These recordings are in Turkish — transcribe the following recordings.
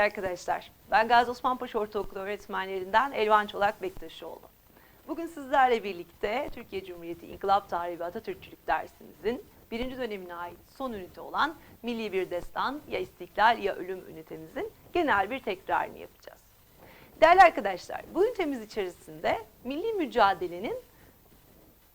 Değerli arkadaşlar, ben Gazi Osman Ortaokulu öğretmenlerinden Elvan Çolak Bektaşoğlu. Bugün sizlerle birlikte Türkiye Cumhuriyeti İnkılap Tarihi ve Atatürkçülük dersimizin birinci dönemine ait son ünite olan Milli Bir Destan ya İstiklal ya Ölüm ünitemizin genel bir tekrarını yapacağız. Değerli arkadaşlar, bu ünitemiz içerisinde milli mücadelenin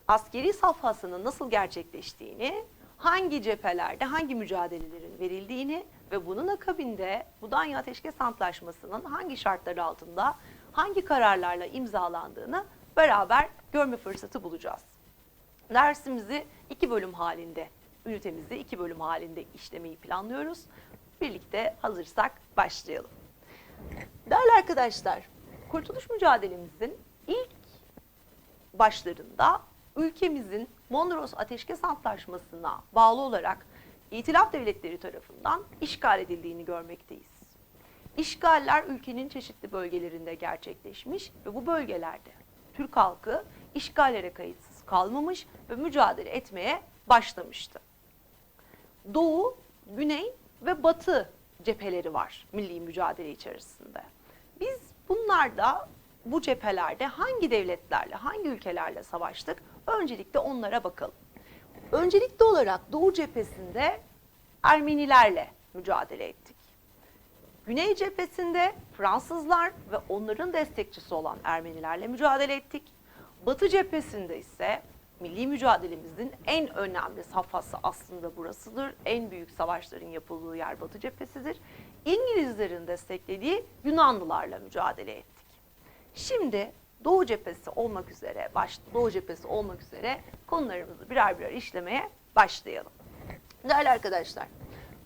askeri safhasının nasıl gerçekleştiğini, hangi cephelerde hangi mücadelelerin verildiğini ve bunun akabinde Budanya Ateşkes Antlaşması'nın hangi şartlar altında hangi kararlarla imzalandığını beraber görme fırsatı bulacağız. Dersimizi iki bölüm halinde, ünitemizi iki bölüm halinde işlemeyi planlıyoruz. Birlikte hazırsak başlayalım. Değerli arkadaşlar, kurtuluş mücadelemizin ilk başlarında ülkemizin Mondros Ateşkes Antlaşması'na bağlı olarak İtilaf devletleri tarafından işgal edildiğini görmekteyiz. İşgaller ülkenin çeşitli bölgelerinde gerçekleşmiş ve bu bölgelerde Türk halkı işgallere kayıtsız kalmamış ve mücadele etmeye başlamıştı. Doğu, Güney ve Batı cepheleri var milli mücadele içerisinde. Biz bunlarda bu cephelerde hangi devletlerle, hangi ülkelerle savaştık? Öncelikle onlara bakalım. Öncelikli olarak Doğu cephesinde Ermenilerle mücadele ettik. Güney cephesinde Fransızlar ve onların destekçisi olan Ermenilerle mücadele ettik. Batı cephesinde ise milli mücadelemizin en önemli safhası aslında burasıdır. En büyük savaşların yapıldığı yer Batı cephesidir. İngilizlerin desteklediği Yunanlılarla mücadele ettik. Şimdi Doğu cephesi olmak üzere, baş, Doğu cephesi olmak üzere konularımızı birer birer işlemeye başlayalım. Değerli arkadaşlar,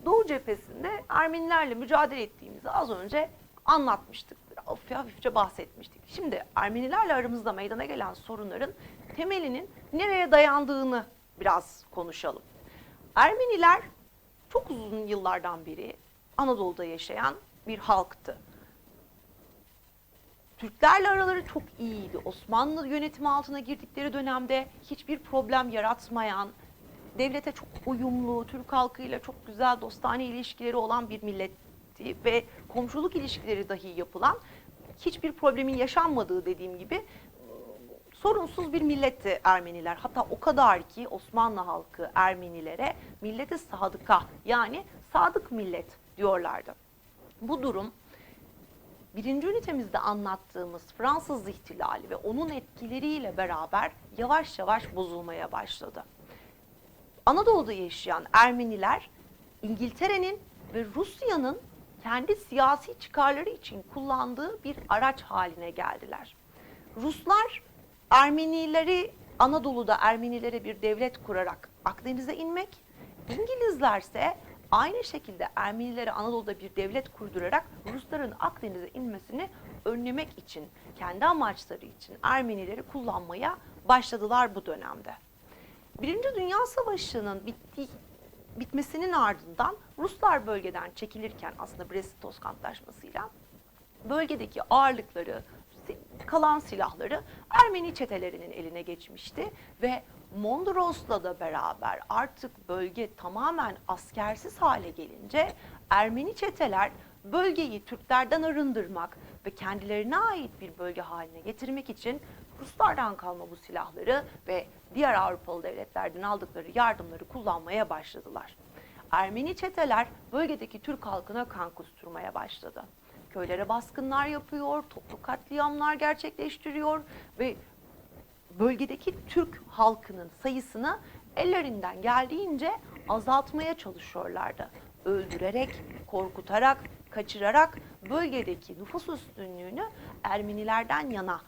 Doğu cephesinde Ermenilerle mücadele ettiğimizi az önce anlatmıştık. Hafif hafifçe bahsetmiştik. Şimdi Ermenilerle aramızda meydana gelen sorunların temelinin nereye dayandığını biraz konuşalım. Ermeniler çok uzun yıllardan beri Anadolu'da yaşayan bir halktı. Türklerle araları çok iyiydi. Osmanlı yönetimi altına girdikleri dönemde hiçbir problem yaratmayan, devlete çok uyumlu, Türk halkıyla çok güzel dostane ilişkileri olan bir milletti ve komşuluk ilişkileri dahi yapılan, hiçbir problemin yaşanmadığı dediğim gibi sorunsuz bir milletti Ermeniler. Hatta o kadar ki Osmanlı halkı Ermenilere milleti sadıka yani sadık millet diyorlardı. Bu durum birinci ünitemizde anlattığımız Fransız ihtilali ve onun etkileriyle beraber yavaş yavaş bozulmaya başladı. Anadolu'da yaşayan Ermeniler İngiltere'nin ve Rusya'nın kendi siyasi çıkarları için kullandığı bir araç haline geldiler. Ruslar Ermenileri Anadolu'da Ermenilere bir devlet kurarak Akdeniz'e inmek, İngilizlerse aynı şekilde Ermenilere Anadolu'da bir devlet kurdurarak Rusların Akdeniz'e inmesini önlemek için, kendi amaçları için Ermenileri kullanmaya başladılar bu dönemde. Birinci Dünya Savaşı'nın bitti, bitmesinin ardından Ruslar bölgeden çekilirken aslında Brest-Litovsk Antlaşması'yla bölgedeki ağırlıkları, kalan silahları Ermeni çetelerinin eline geçmişti ve Mondros'la da beraber artık bölge tamamen askersiz hale gelince Ermeni çeteler bölgeyi Türklerden arındırmak ve kendilerine ait bir bölge haline getirmek için Ruslardan kalma bu silahları ve diğer Avrupalı devletlerden aldıkları yardımları kullanmaya başladılar. Ermeni çeteler bölgedeki Türk halkına kan kusturmaya başladı. Köylere baskınlar yapıyor, toplu katliamlar gerçekleştiriyor ve bölgedeki Türk halkının sayısını ellerinden geldiğince azaltmaya çalışıyorlardı. Öldürerek, korkutarak, kaçırarak bölgedeki nüfus üstünlüğünü Ermenilerden yana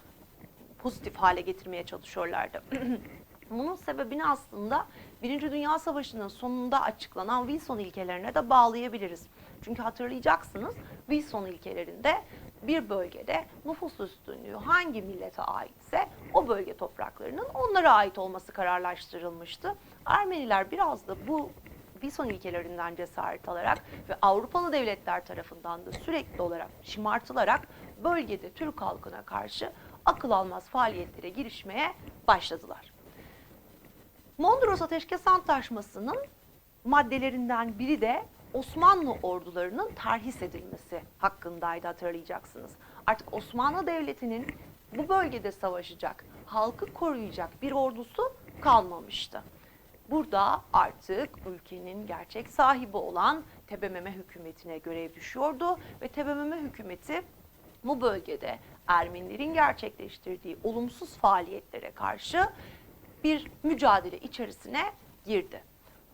pozitif hale getirmeye çalışıyorlardı. Bunun sebebini aslında Birinci Dünya Savaşı'nın sonunda açıklanan Wilson ilkelerine de bağlayabiliriz. Çünkü hatırlayacaksınız Wilson ilkelerinde bir bölgede nüfus üstünlüğü hangi millete aitse o bölge topraklarının onlara ait olması kararlaştırılmıştı. Ermeniler biraz da bu Wilson ilkelerinden cesaret alarak ve Avrupalı devletler tarafından da sürekli olarak şımartılarak bölgede Türk halkına karşı akıl almaz faaliyetlere girişmeye başladılar. Mondros Ateşkes Antlaşması'nın maddelerinden biri de Osmanlı ordularının terhis edilmesi hakkındaydı hatırlayacaksınız. Artık Osmanlı Devleti'nin bu bölgede savaşacak, halkı koruyacak bir ordusu kalmamıştı. Burada artık ülkenin gerçek sahibi olan Tebememe hükümetine görev düşüyordu ve Tebememe hükümeti bu bölgede Ermenilerin gerçekleştirdiği olumsuz faaliyetlere karşı bir mücadele içerisine girdi.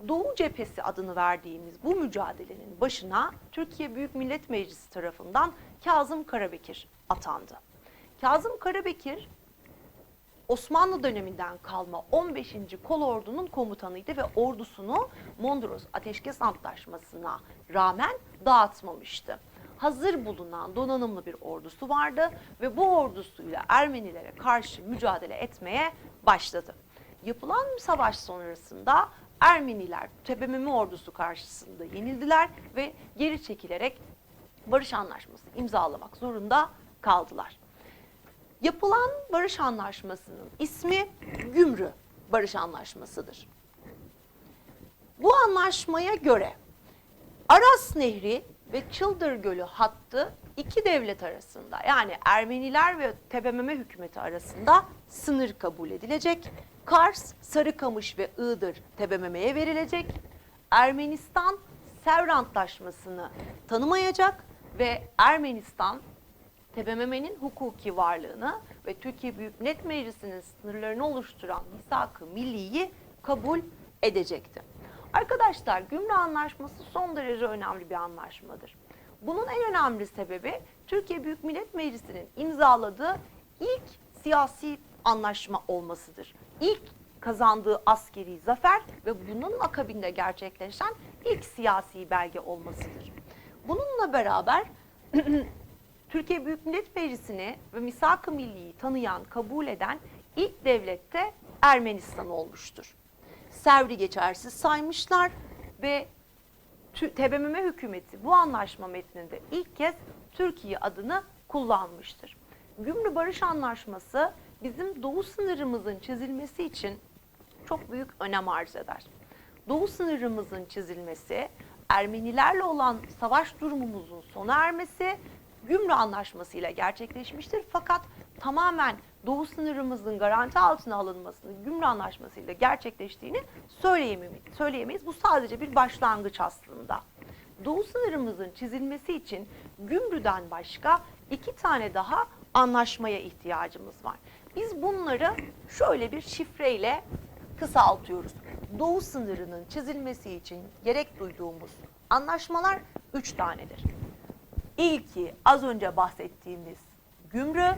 Doğu Cephesi adını verdiğimiz bu mücadelenin başına Türkiye Büyük Millet Meclisi tarafından Kazım Karabekir atandı. Kazım Karabekir Osmanlı döneminden kalma 15. Kolordu'nun komutanıydı ve ordusunu Mondros Ateşkes Antlaşması'na rağmen dağıtmamıştı. Hazır bulunan donanımlı bir ordusu vardı ve bu ordusuyla Ermenilere karşı mücadele etmeye başladı. Yapılan savaş sonrasında Ermeniler Tebememi ordusu karşısında yenildiler ve geri çekilerek barış anlaşması imzalamak zorunda kaldılar. Yapılan barış anlaşmasının ismi Gümrü Barış Anlaşması'dır. Bu anlaşmaya göre Aras Nehri ve Çıldır Gölü hattı iki devlet arasında yani Ermeniler ve Tebememe hükümeti arasında sınır kabul edilecek. Kars, Sarıkamış ve Iğdır Tebememe'ye verilecek. Ermenistan Sevr Antlaşması'nı tanımayacak ve Ermenistan TBMM'nin hukuki varlığını ve Türkiye Büyük Millet Meclisi'nin sınırlarını oluşturan misak-ı milliyi kabul edecekti. Arkadaşlar Gümrük Anlaşması son derece önemli bir anlaşmadır. Bunun en önemli sebebi Türkiye Büyük Millet Meclisi'nin imzaladığı ilk siyasi anlaşma olmasıdır. İlk kazandığı askeri zafer ve bunun akabinde gerçekleşen ilk siyasi belge olmasıdır. Bununla beraber Türkiye Büyük Millet Meclisi'ni ve Misak-ı Milli'yi tanıyan, kabul eden ilk devlette Ermenistan olmuştur. Sevr'i geçersiz saymışlar ve TBMM hükümeti bu anlaşma metninde ilk kez Türkiye adını kullanmıştır. Gümrü Barış Anlaşması bizim doğu sınırımızın çizilmesi için çok büyük önem arz eder. Doğu sınırımızın çizilmesi, Ermenilerle olan savaş durumumuzun sona ermesi Gümrü Anlaşması ile gerçekleşmiştir. Fakat tamamen Doğu sınırımızın garanti altına alınmasının Gümrü Anlaşması ile gerçekleştiğini söyleyemeyiz. Bu sadece bir başlangıç aslında. Doğu sınırımızın çizilmesi için Gümrü'den başka iki tane daha anlaşmaya ihtiyacımız var. Biz bunları şöyle bir şifreyle kısaltıyoruz. Doğu sınırının çizilmesi için gerek duyduğumuz anlaşmalar üç tanedir. İlki az önce bahsettiğimiz Gümrü,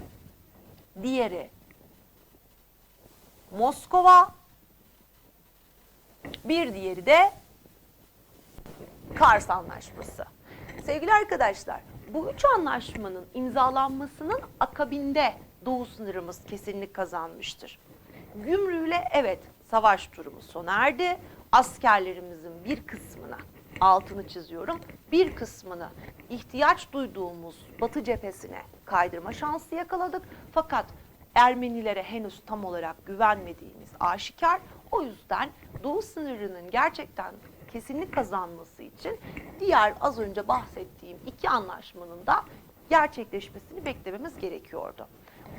diğeri Moskova, bir diğeri de Kars Anlaşması. Sevgili arkadaşlar, bu üç anlaşmanın imzalanmasının akabinde Doğu sınırımız kesinlik kazanmıştır. Gümrüyle evet savaş durumu sona erdi. Askerlerimizin bir kısmına altını çiziyorum. Bir kısmını ihtiyaç duyduğumuz Batı cephesine kaydırma şansı yakaladık. Fakat Ermenilere henüz tam olarak güvenmediğimiz aşikar. O yüzden Doğu sınırının gerçekten kesinlik kazanması için diğer az önce bahsettiğim iki anlaşmanın da gerçekleşmesini beklememiz gerekiyordu.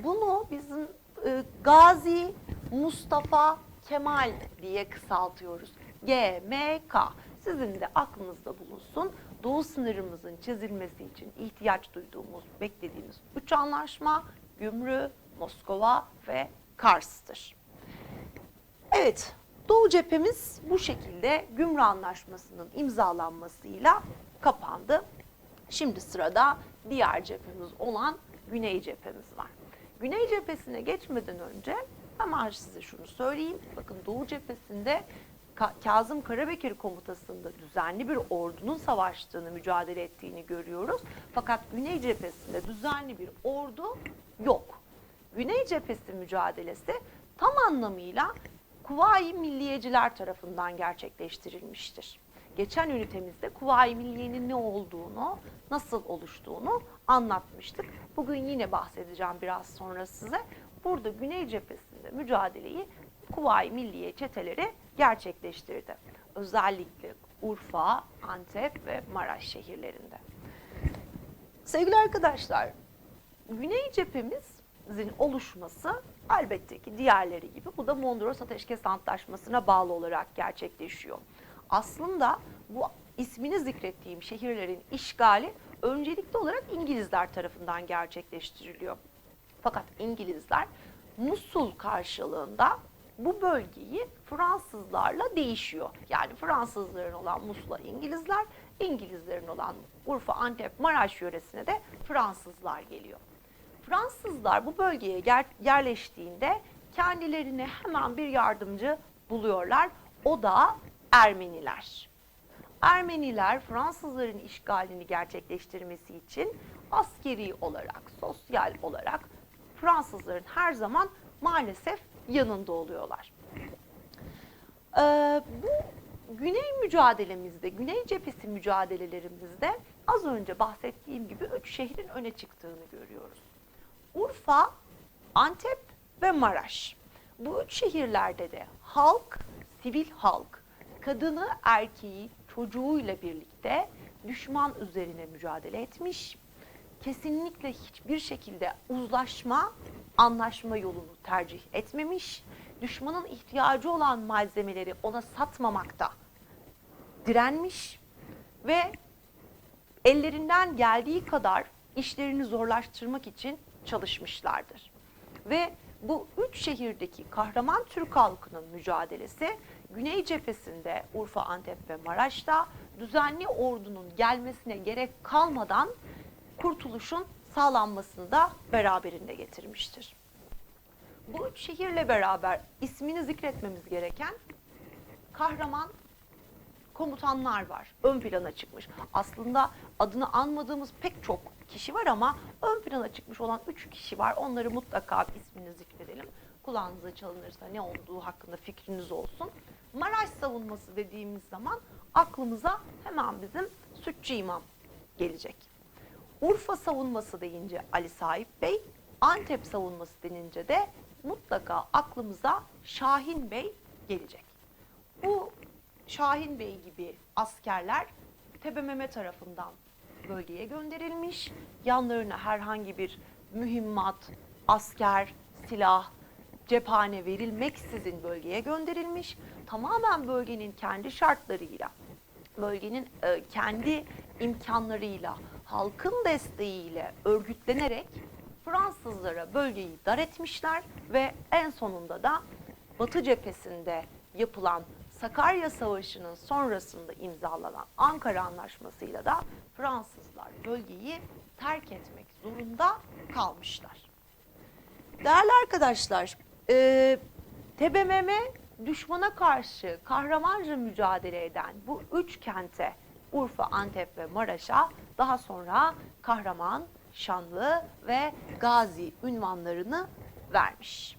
Bunu bizim e, Gazi Mustafa Kemal diye kısaltıyoruz. GMK. Sizin de aklınızda bulunsun. Doğu sınırımızın çizilmesi için ihtiyaç duyduğumuz, beklediğimiz üç anlaşma Gümrü, Moskova ve Kars'tır. Evet, Doğu cephemiz bu şekilde Gümrü Anlaşması'nın imzalanmasıyla kapandı. Şimdi sırada diğer cephemiz olan Güney cephemiz var. Güney cephesine geçmeden önce hemen size şunu söyleyeyim. Bakın Doğu cephesinde Ka- Kazım Karabekir komutasında düzenli bir ordunun savaştığını, mücadele ettiğini görüyoruz. Fakat Güney cephesinde düzenli bir ordu yok. Güney cephesi mücadelesi tam anlamıyla Kuvayi Milliyeciler tarafından gerçekleştirilmiştir. Geçen ünitemizde Kuvayi Milliye'nin ne olduğunu, nasıl oluştuğunu anlatmıştık. Bugün yine bahsedeceğim biraz sonra size. Burada Güney cephesinde mücadeleyi Kuvayi Milliye çeteleri gerçekleştirdi. Özellikle Urfa, Antep ve Maraş şehirlerinde. Sevgili arkadaşlar, Güney cephemizin oluşması elbette ki diğerleri gibi bu da Mondros Ateşkes Antlaşması'na bağlı olarak gerçekleşiyor. Aslında bu ismini zikrettiğim şehirlerin işgali öncelikli olarak İngilizler tarafından gerçekleştiriliyor. Fakat İngilizler Musul karşılığında bu bölgeyi Fransızlarla değişiyor. Yani Fransızların olan Musul'a İngilizler, İngilizlerin olan Urfa, Antep, Maraş yöresine de Fransızlar geliyor. Fransızlar bu bölgeye yerleştiğinde kendilerine hemen bir yardımcı buluyorlar. O da Ermeniler. Ermeniler Fransızların işgalini gerçekleştirmesi için askeri olarak, sosyal olarak Fransızların her zaman maalesef yanında oluyorlar. Ee, bu güney mücadelemizde, güney cephesi mücadelelerimizde az önce bahsettiğim gibi üç şehrin öne çıktığını görüyoruz. Urfa, Antep ve Maraş. Bu üç şehirlerde de halk, sivil halk, kadını, erkeği, çocuğuyla birlikte düşman üzerine mücadele etmiş. Kesinlikle hiçbir şekilde uzlaşma, anlaşma yolunu tercih etmemiş. Düşmanın ihtiyacı olan malzemeleri ona satmamakta direnmiş ve ellerinden geldiği kadar işlerini zorlaştırmak için çalışmışlardır. Ve bu üç şehirdeki kahraman Türk halkının mücadelesi Güney cephesinde Urfa, Antep ve Maraş'ta düzenli ordunun gelmesine gerek kalmadan kurtuluşun sağlanmasını da beraberinde getirmiştir. Bu üç şehirle beraber ismini zikretmemiz gereken kahraman komutanlar var. Ön plana çıkmış. Aslında adını anmadığımız pek çok kişi var ama ön plana çıkmış olan üç kişi var. Onları mutlaka ismini zikredelim. Kulağınıza çalınırsa ne olduğu hakkında fikriniz olsun. Maraş savunması dediğimiz zaman aklımıza hemen bizim Sütçü İmam gelecek. Urfa savunması deyince Ali Sahip Bey, Antep savunması denince de mutlaka aklımıza Şahin Bey gelecek. Bu Şahin Bey gibi askerler TBMM tarafından bölgeye gönderilmiş. Yanlarına herhangi bir mühimmat, asker, silah, cephane verilmeksizin bölgeye gönderilmiş. Tamamen bölgenin kendi şartlarıyla, bölgenin e, kendi imkanlarıyla, halkın desteğiyle örgütlenerek Fransızlara bölgeyi dar etmişler ve en sonunda da Batı cephesinde yapılan Sakarya Savaşı'nın sonrasında imzalanan Ankara Anlaşması'yla da Fransızlar bölgeyi terk etmek zorunda kalmışlar. Değerli arkadaşlar, e, TBMM düşmana karşı kahramanca mücadele eden bu üç kente Urfa, Antep ve Maraş'a daha sonra kahraman, şanlı ve gazi ünvanlarını vermiş.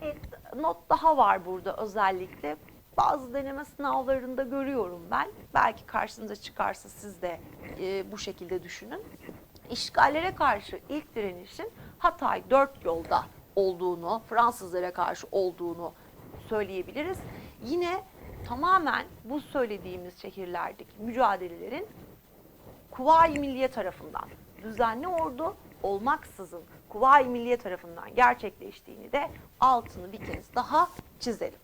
Bir not daha var burada özellikle. Bazı deneme sınavlarında görüyorum ben. Belki karşınıza çıkarsa siz de e, bu şekilde düşünün. İşgallere karşı ilk direnişin Hatay dört yolda olduğunu, Fransızlara karşı olduğunu söyleyebiliriz. Yine tamamen bu söylediğimiz şehirlerdeki mücadelelerin Kuvayi Milliye tarafından düzenli ordu olmaksızın Kuvayi Milliye tarafından gerçekleştiğini de altını bir kez daha çizelim.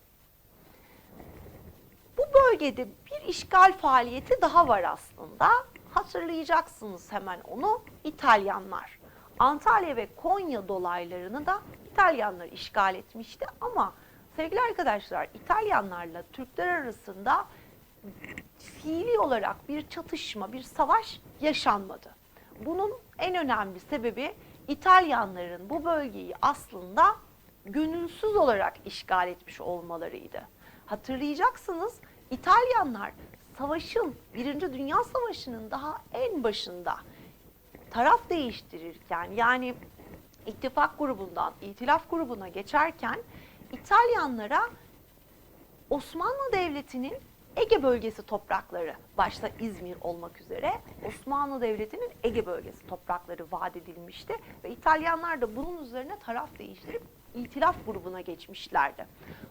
Bu bölgede bir işgal faaliyeti daha var aslında. Hatırlayacaksınız hemen onu İtalyanlar. Antalya ve Konya dolaylarını da İtalyanlar işgal etmişti ama sevgili arkadaşlar İtalyanlarla Türkler arasında fiili olarak bir çatışma, bir savaş yaşanmadı. Bunun en önemli sebebi İtalyanların bu bölgeyi aslında gönülsüz olarak işgal etmiş olmalarıydı. Hatırlayacaksınız İtalyanlar savaşın, Birinci Dünya Savaşı'nın daha en başında taraf değiştirirken yani ittifak grubundan itilaf grubuna geçerken İtalyanlara Osmanlı Devleti'nin Ege bölgesi toprakları, başta İzmir olmak üzere Osmanlı Devleti'nin Ege bölgesi toprakları vaat edilmişti ve İtalyanlar da bunun üzerine taraf değiştirip itilaf grubuna geçmişlerdi.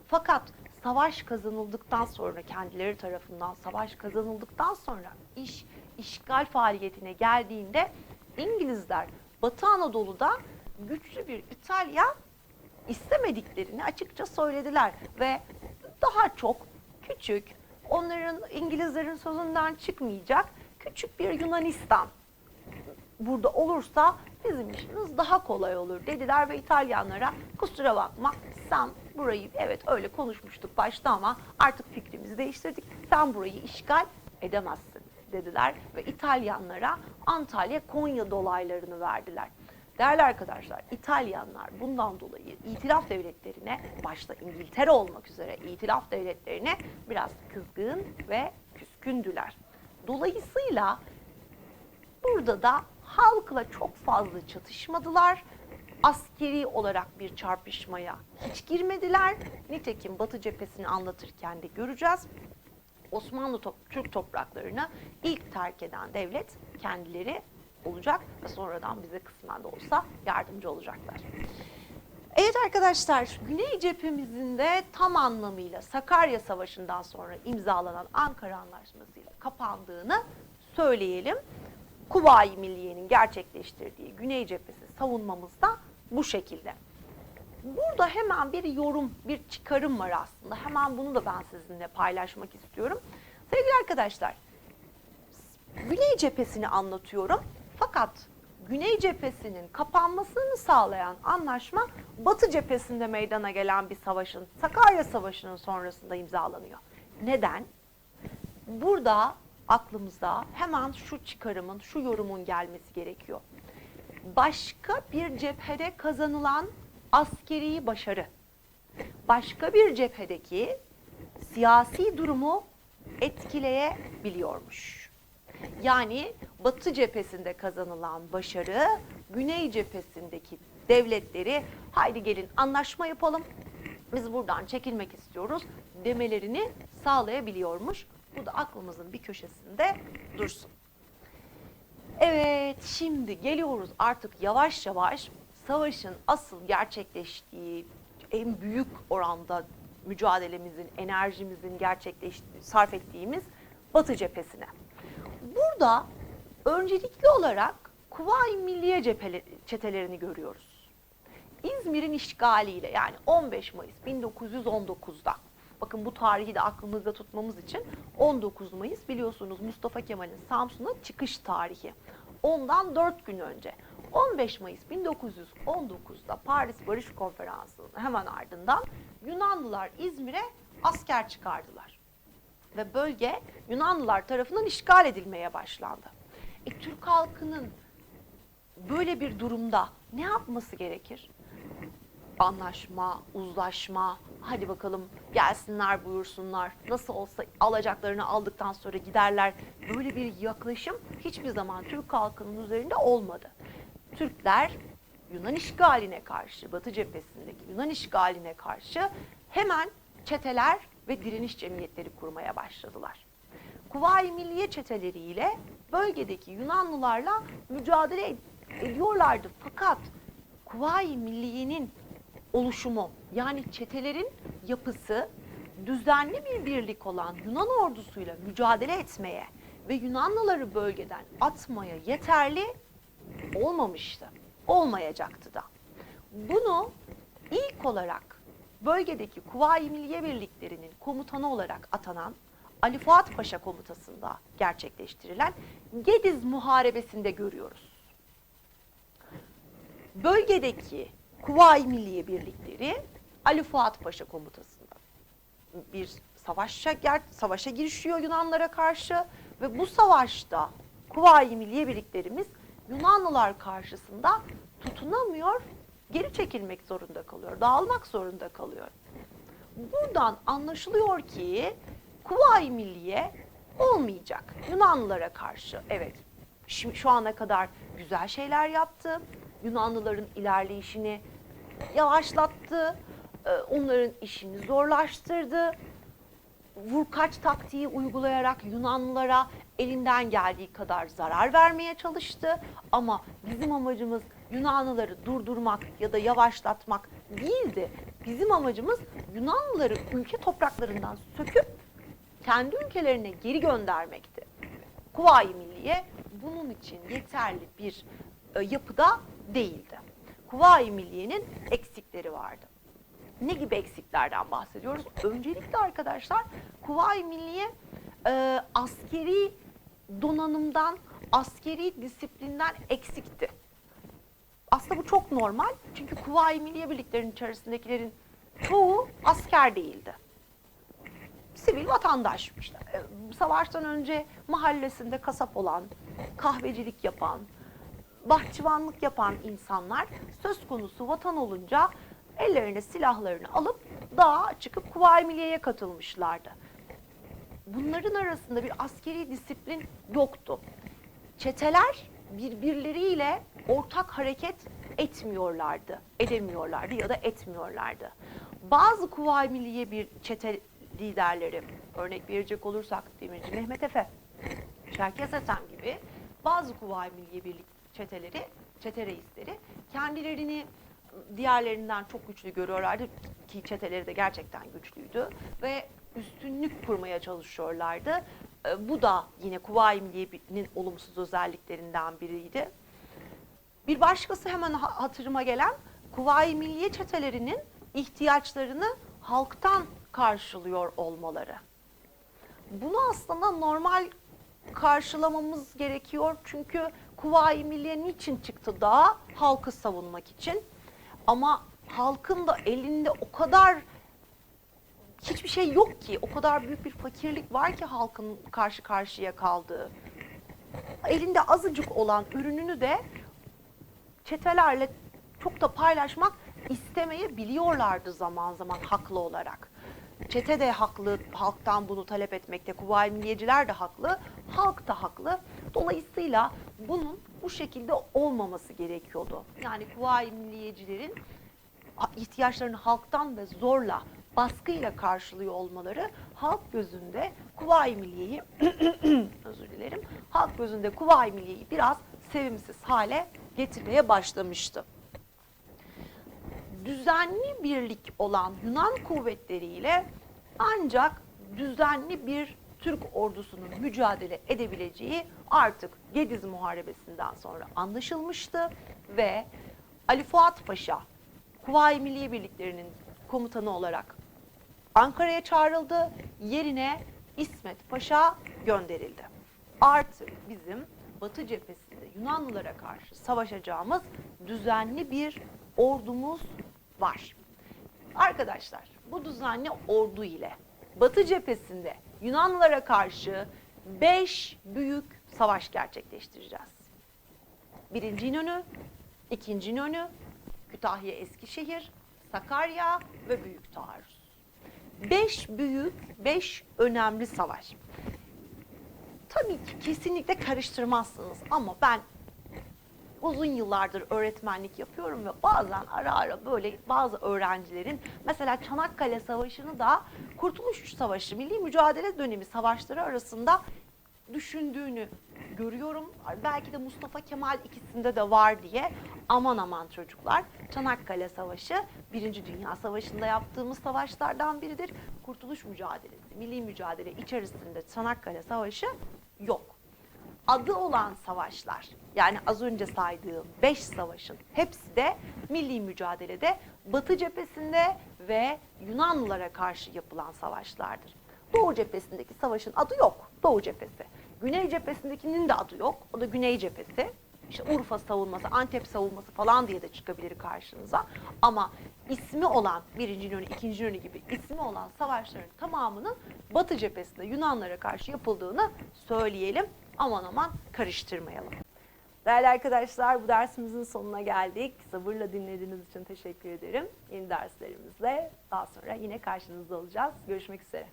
Fakat savaş kazanıldıktan sonra kendileri tarafından savaş kazanıldıktan sonra iş işgal faaliyetine geldiğinde İngilizler Batı Anadolu'da güçlü bir İtalya istemediklerini açıkça söylediler ve daha çok küçük onların İngilizlerin sözünden çıkmayacak küçük bir Yunanistan burada olursa bizim işimiz daha kolay olur dediler ve İtalyanlara kusura bakma sen burayı evet öyle konuşmuştuk başta ama artık fikrimizi değiştirdik. Sen burayı işgal edemezsin dediler ve İtalyanlara Antalya Konya dolaylarını verdiler. Değerli arkadaşlar İtalyanlar bundan dolayı itilaf devletlerine başta İngiltere olmak üzere itilaf devletlerine biraz kızgın ve küskündüler. Dolayısıyla Burada da halkla çok fazla çatışmadılar. Askeri olarak bir çarpışmaya hiç girmediler. Nitekim Batı cephesini anlatırken de göreceğiz. Osmanlı top- Türk topraklarını ilk terk eden devlet kendileri olacak ve sonradan bize kısmen de olsa yardımcı olacaklar. Evet arkadaşlar, Güney cephemizin de tam anlamıyla Sakarya Savaşı'ndan sonra imzalanan Ankara Anlaşması'yla kapandığını söyleyelim. Kuvayi Milliye'nin gerçekleştirdiği Güney cephesi savunmamız da bu şekilde. Burada hemen bir yorum, bir çıkarım var aslında. Hemen bunu da ben sizinle paylaşmak istiyorum. Sevgili arkadaşlar, Güney cephesini anlatıyorum. Fakat Güney cephesinin kapanmasını sağlayan anlaşma Batı cephesinde meydana gelen bir savaşın, Sakarya Savaşı'nın sonrasında imzalanıyor. Neden? Burada aklımıza hemen şu çıkarımın, şu yorumun gelmesi gerekiyor. Başka bir cephede kazanılan askeri başarı, başka bir cephedeki siyasi durumu etkileyebiliyormuş. Yani Batı cephesinde kazanılan başarı, Güney cephesindeki devletleri haydi gelin anlaşma yapalım, biz buradan çekilmek istiyoruz demelerini sağlayabiliyormuş. Bu da aklımızın bir köşesinde dursun. Evet, şimdi geliyoruz artık yavaş yavaş savaşın asıl gerçekleştiği en büyük oranda mücadelemizin, enerjimizin gerçekleştiği, sarf ettiğimiz Batı cephesine. Burada öncelikli olarak Kuvayi Milliye cepheli, çetelerini görüyoruz. İzmir'in işgaliyle yani 15 Mayıs 1919'da bakın bu tarihi de aklımızda tutmamız için 19 Mayıs biliyorsunuz Mustafa Kemal'in Samsun'a çıkış tarihi. Ondan 4 gün önce 15 Mayıs 1919'da Paris Barış Konferansı'nın hemen ardından Yunanlılar İzmir'e asker çıkardılar. Ve bölge Yunanlılar tarafından işgal edilmeye başlandı. E, Türk halkının böyle bir durumda ne yapması gerekir? Anlaşma, uzlaşma, hadi bakalım gelsinler buyursunlar, nasıl olsa alacaklarını aldıktan sonra giderler. Böyle bir yaklaşım hiçbir zaman Türk halkının üzerinde olmadı. Türkler Yunan işgaline karşı, Batı cephesindeki Yunan işgaline karşı hemen çeteler ve direniş cemiyetleri kurmaya başladılar. Kuvayi Milliye çeteleriyle bölgedeki Yunanlılarla mücadele ed- ediyorlardı. Fakat Kuvayi Milliye'nin oluşumu yani çetelerin yapısı düzenli bir birlik olan Yunan ordusuyla mücadele etmeye ve Yunanlıları bölgeden atmaya yeterli olmamıştı. Olmayacaktı da. Bunu ilk olarak bölgedeki Kuvayi Milliye Birliklerinin komutanı olarak atanan Ali Fuat Paşa komutasında gerçekleştirilen Gediz Muharebesi'nde görüyoruz. Bölgedeki Kuvayi Milliye Birlikleri Ali Fuat Paşa komutasında bir savaşa, savaşa girişiyor Yunanlara karşı ve bu savaşta Kuvayi Milliye Birliklerimiz Yunanlılar karşısında tutunamıyor, geri çekilmek zorunda kalıyor, dağılmak zorunda kalıyor. Buradan anlaşılıyor ki Kuvayi Milliye olmayacak Yunanlılara karşı. Evet, şimdi şu ana kadar güzel şeyler yaptı. Yunanlıların ilerleyişini yavaşlattı. e, Onların işini zorlaştırdı. Vurkaç taktiği uygulayarak Yunanlılara elinden geldiği kadar zarar vermeye çalıştı. Ama bizim amacımız Yunanlıları durdurmak ya da yavaşlatmak değildi. Bizim amacımız Yunanlıları ülke topraklarından söküp kendi ülkelerine geri göndermekti. Kuvayi Milliye bunun için yeterli bir e, yapıda değildi. Kuvayi Milliye'nin eksikleri vardı. Ne gibi eksiklerden bahsediyoruz? Öncelikle arkadaşlar Kuvayi Milliye e, askeri donanımdan, askeri disiplinden eksikti. Aslında bu çok normal. Çünkü Kuvayi Milliye Birliklerinin içerisindekilerin çoğu asker değildi. Sivil vatandaş işte. E, Savaştan önce mahallesinde kasap olan, kahvecilik yapan, bahçıvanlık yapan insanlar söz konusu vatan olunca ellerine silahlarını alıp dağa çıkıp Kuvayi Milliye'ye katılmışlardı. Bunların arasında bir askeri disiplin yoktu. Çeteler birbirleriyle ortak hareket etmiyorlardı, edemiyorlardı ya da etmiyorlardı. Bazı Kuvayi Milliye bir çete liderleri, örnek verecek olursak Demirci Mehmet Efe, Çerkez Ethem gibi bazı Kuvayi Milliye Birlik çeteleri, çete reisleri kendilerini diğerlerinden çok güçlü görüyorlardı ki çeteleri de gerçekten güçlüydü ve üstünlük kurmaya çalışıyorlardı. E, Bu da yine Kuvayi Milliye'nin olumsuz özelliklerinden biriydi. Bir başkası hemen ha- hatırıma gelen Kuvayi Milliye çetelerinin ihtiyaçlarını halktan karşılıyor olmaları. Bunu aslında normal karşılamamız gerekiyor. Çünkü Kuvayi Milliye niçin çıktı dağa? Halkı savunmak için. Ama halkın da elinde o kadar hiçbir şey yok ki. O kadar büyük bir fakirlik var ki halkın karşı karşıya kaldığı. Elinde azıcık olan ürününü de çetelerle çok da paylaşmak istemeyebiliyorlardı zaman zaman haklı olarak. Çete de haklı, halktan bunu talep etmekte, Kuvayi Milliyeciler de haklı, halk da haklı. Dolayısıyla bunun bu şekilde olmaması gerekiyordu. Yani Kuvayi Milliyecilerin ihtiyaçlarını halktan ve zorla, baskıyla karşılıyor olmaları halk gözünde Kuvayi Milliye'yi, özür dilerim, halk gözünde Kuvayi Milliye'yi biraz sevimsiz hale getirmeye başlamıştı düzenli birlik olan Yunan kuvvetleriyle ancak düzenli bir Türk ordusunun mücadele edebileceği artık Gediz Muharebesi'nden sonra anlaşılmıştı ve Ali Fuat Paşa Kuvayi Milliye Birlikleri'nin komutanı olarak Ankara'ya çağrıldı. Yerine İsmet Paşa gönderildi. Artık bizim Batı cephesinde Yunanlılara karşı savaşacağımız düzenli bir ordumuz var. Arkadaşlar bu düzenli ordu ile Batı cephesinde Yunanlılara karşı 5 büyük savaş gerçekleştireceğiz. Birinci İnönü, ikinci İnönü, Kütahya Eskişehir, Sakarya ve Büyük Taarruz. Beş büyük, beş önemli savaş. Tabii ki kesinlikle karıştırmazsınız ama ben uzun yıllardır öğretmenlik yapıyorum ve bazen ara ara böyle bazı öğrencilerin mesela Çanakkale Savaşı'nı da Kurtuluş Savaşı, Milli Mücadele Dönemi savaşları arasında düşündüğünü görüyorum. Belki de Mustafa Kemal ikisinde de var diye. Aman aman çocuklar. Çanakkale Savaşı Birinci Dünya Savaşı'nda yaptığımız savaşlardan biridir. Kurtuluş mücadelesi, milli mücadele içerisinde Çanakkale Savaşı yok adı olan savaşlar yani az önce saydığım 5 savaşın hepsi de milli mücadelede Batı cephesinde ve Yunanlılara karşı yapılan savaşlardır. Doğu cephesindeki savaşın adı yok. Doğu cephesi. Güney cephesindekinin de adı yok. O da Güney cephesi. İşte Urfa savunması, Antep savunması falan diye de çıkabilir karşınıza. Ama ismi olan birinci İnönü, ikinci İnönü gibi ismi olan savaşların tamamının Batı cephesinde Yunanlara karşı yapıldığını söyleyelim. Aman aman karıştırmayalım. Değerli arkadaşlar bu dersimizin sonuna geldik. Sabırla dinlediğiniz için teşekkür ederim. Yeni derslerimizle daha sonra yine karşınızda olacağız. Görüşmek üzere.